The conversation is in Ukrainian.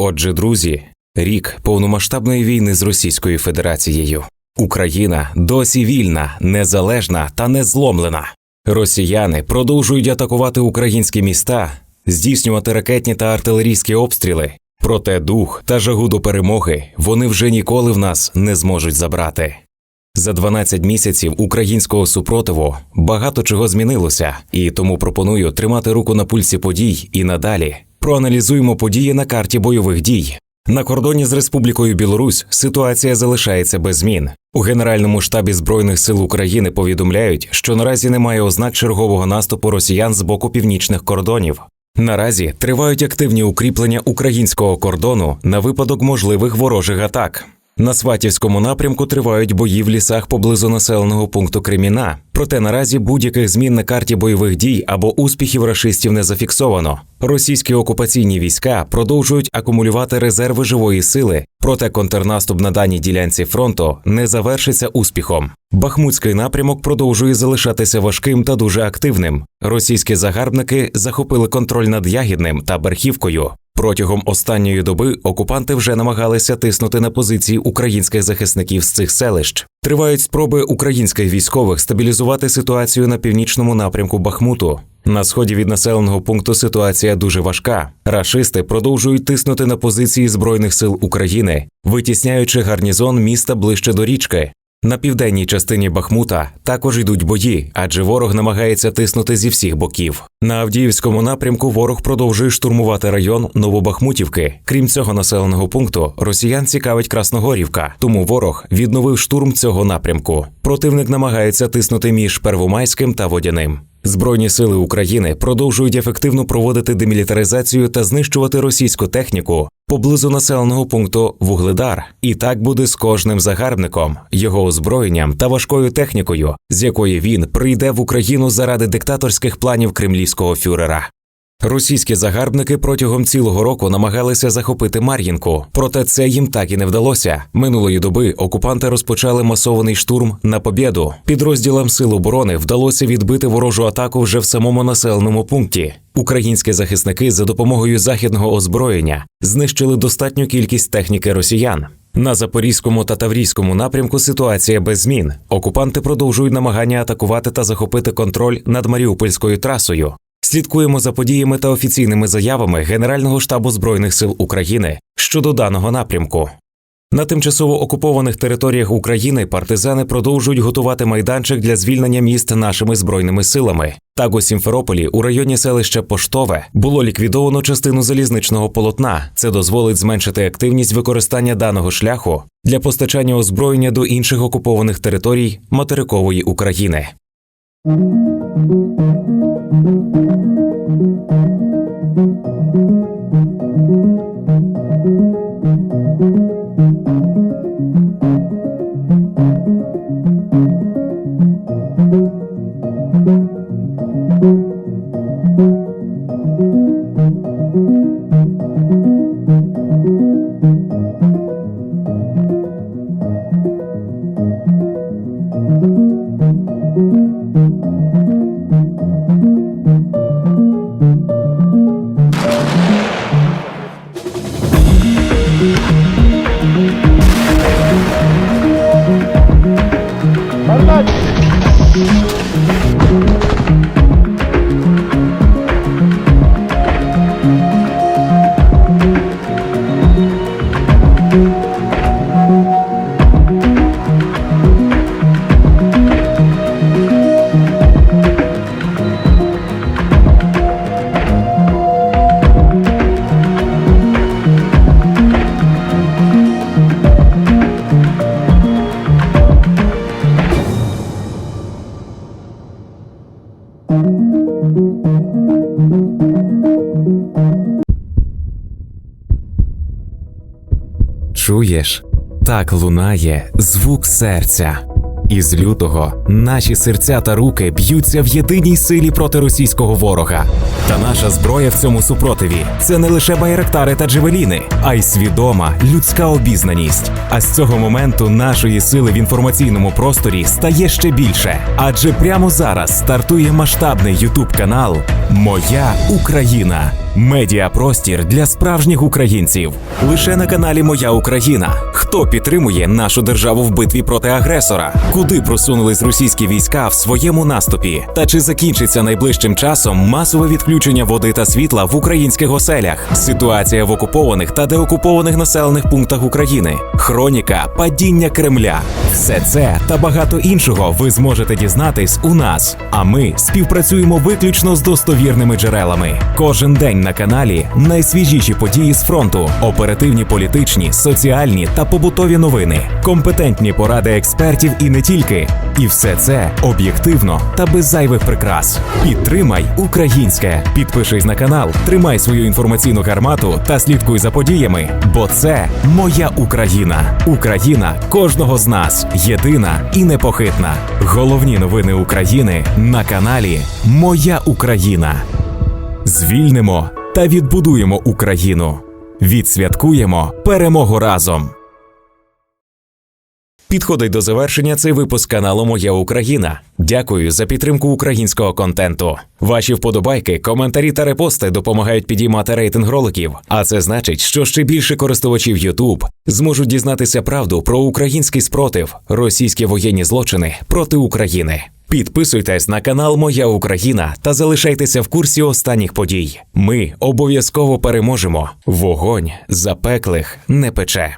Отже, друзі, рік повномасштабної війни з Російською Федерацією. Україна досі вільна, незалежна та незломлена. Росіяни продовжують атакувати українські міста, здійснювати ракетні та артилерійські обстріли. Проте дух та жагу до перемоги вони вже ніколи в нас не зможуть забрати. За 12 місяців українського супротиву багато чого змінилося, і тому пропоную тримати руку на пульсі подій і надалі. Проаналізуємо події на карті бойових дій. На кордоні з Республікою Білорусь ситуація залишається без змін. У Генеральному штабі Збройних сил України повідомляють, що наразі немає ознак чергового наступу росіян з боку північних кордонів. Наразі тривають активні укріплення українського кордону на випадок можливих ворожих атак. На Сватівському напрямку тривають бої в лісах поблизу населеного пункту Креміна. Проте наразі будь-яких змін на карті бойових дій або успіхів рашистів не зафіксовано. Російські окупаційні війська продовжують акумулювати резерви живої сили, проте контрнаступ на даній ділянці фронту не завершиться успіхом. Бахмутський напрямок продовжує залишатися важким та дуже активним. Російські загарбники захопили контроль над Ягідним та Берхівкою. Протягом останньої доби окупанти вже намагалися тиснути на позиції українських захисників з цих селищ. Тривають спроби українських військових стабілізувати ситуацію на північному напрямку Бахмуту. На сході від населеного пункту ситуація дуже важка. Рашисти продовжують тиснути на позиції збройних сил України, витісняючи гарнізон міста ближче до річки. На південній частині Бахмута також йдуть бої, адже ворог намагається тиснути зі всіх боків. На Авдіївському напрямку ворог продовжує штурмувати район Новобахмутівки. Крім цього населеного пункту, росіян цікавить Красногорівка, тому ворог відновив штурм цього напрямку. Противник намагається тиснути між Первомайським та Водяним. Збройні сили України продовжують ефективно проводити демілітаризацію та знищувати російську техніку поблизу населеного пункту Вугледар. І так буде з кожним загарбником, його озброєнням та важкою технікою, з якої він прийде в Україну заради диктаторських планів кремлівського фюрера. Російські загарбники протягом цілого року намагалися захопити Мар'їнку, проте це їм так і не вдалося. Минулої доби окупанти розпочали масований штурм на побєду. Підрозділам сил оборони вдалося відбити ворожу атаку вже в самому населеному пункті. Українські захисники за допомогою західного озброєння знищили достатню кількість техніки росіян. На запорізькому та таврійському напрямку ситуація без змін. Окупанти продовжують намагання атакувати та захопити контроль над Маріупольською трасою. Слідкуємо за подіями та офіційними заявами Генерального штабу збройних сил України щодо даного напрямку. На тимчасово окупованих територіях України партизани продовжують готувати майданчик для звільнення міст нашими збройними силами. Так у Сімферополі, у районі селища Поштове, було ліквідовано частину залізничного полотна. Це дозволить зменшити активність використання даного шляху для постачання озброєння до інших окупованих територій материкової України. Чуєш? Так лунає звук серця. Із лютого наші серця та руки б'ються в єдиній силі проти російського ворога. Та наша зброя в цьому супротиві це не лише байрактари та джевеліни, а й свідома людська обізнаність. А з цього моменту нашої сили в інформаційному просторі стає ще більше. Адже прямо зараз стартує масштабний ютуб канал Моя Україна. Медіапростір для справжніх українців. Лише на каналі Моя Україна. Хто підтримує нашу державу в битві проти агресора? Куди просунулись російські війська в своєму наступі? Та чи закінчиться найближчим часом масове відключення води та світла в українських оселях? Ситуація в окупованих та деокупованих населених пунктах України, хроніка падіння Кремля. Все це та багато іншого ви зможете дізнатись у нас. А ми співпрацюємо виключно з достовірними джерелами. Кожен день на каналі найсвіжіші події з фронту, оперативні політичні, соціальні та побутові новини, компетентні поради експертів і не тільки. І все це об'єктивно та без зайвих прикрас. Підтримай українське. Підпишись на канал, тримай свою інформаційну гармату та слідкуй за подіями, бо це моя Україна. Україна кожного з нас єдина і непохитна. Головні новини України на каналі Моя Україна. Звільнимо та відбудуємо Україну. Відсвяткуємо перемогу разом. Підходить до завершення цей випуск каналу Моя Україна. Дякую за підтримку українського контенту. Ваші вподобайки, коментарі та репости допомагають підіймати рейтинг роликів. А це значить, що ще більше користувачів YouTube зможуть дізнатися правду про український спротив, російські воєнні злочини проти України. Підписуйтесь на канал Моя Україна та залишайтеся в курсі останніх подій. Ми обов'язково переможемо. Вогонь запеклих не пече.